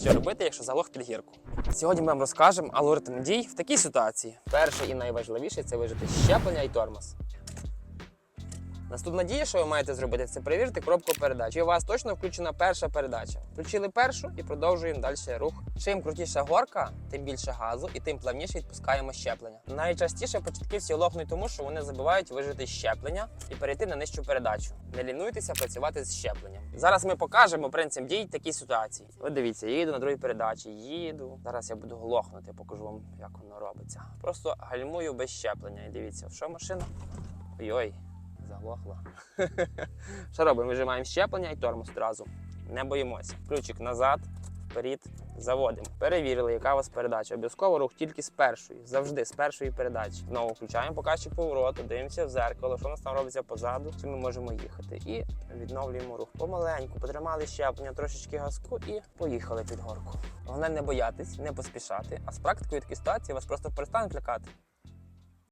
Що робити, якщо залог під гірку? Сьогодні ми вам розкажемо алгоритм дій в такій ситуації. Перше і найважливіше це вижити щеплення і тормоз. Наступна дія, що ви маєте зробити, це перевірити коробку передач. Чи у вас точно включена перша передача. Включили першу і продовжуємо далі рух. Чим крутіша горка, тим більше газу і тим плавніше відпускаємо щеплення. Найчастіше початківці лохнуть тому, що вони забувають вижити щеплення і перейти на нижчу передачу. Не лінуйтеся працювати з щепленням. Зараз ми покажемо принцип дій такій ситуації. От дивіться, їду на другій передачі, їду. Зараз я буду глохнути, покажу вам, як воно робиться. Просто гальмую без щеплення. І дивіться, що машина. Ой-ой, заглохла. Що робимо? Вижимаємо щеплення і тормоз одразу. Не боїмося. Ключик назад, вперед, заводимо. Перевірили, яка у вас передача. Обов'язково рух тільки з першої. Завжди з першої передачі. Знову включаємо показчик повороту, дивимося в зеркало, що у нас там робиться позаду, чи ми можемо їхати. І відновлюємо рух. Помаленьку, потримали щеплення, трошечки газку і поїхали під горку. Головне не боятись, не поспішати. А з практикою такі ситуації вас просто перестануть лякати.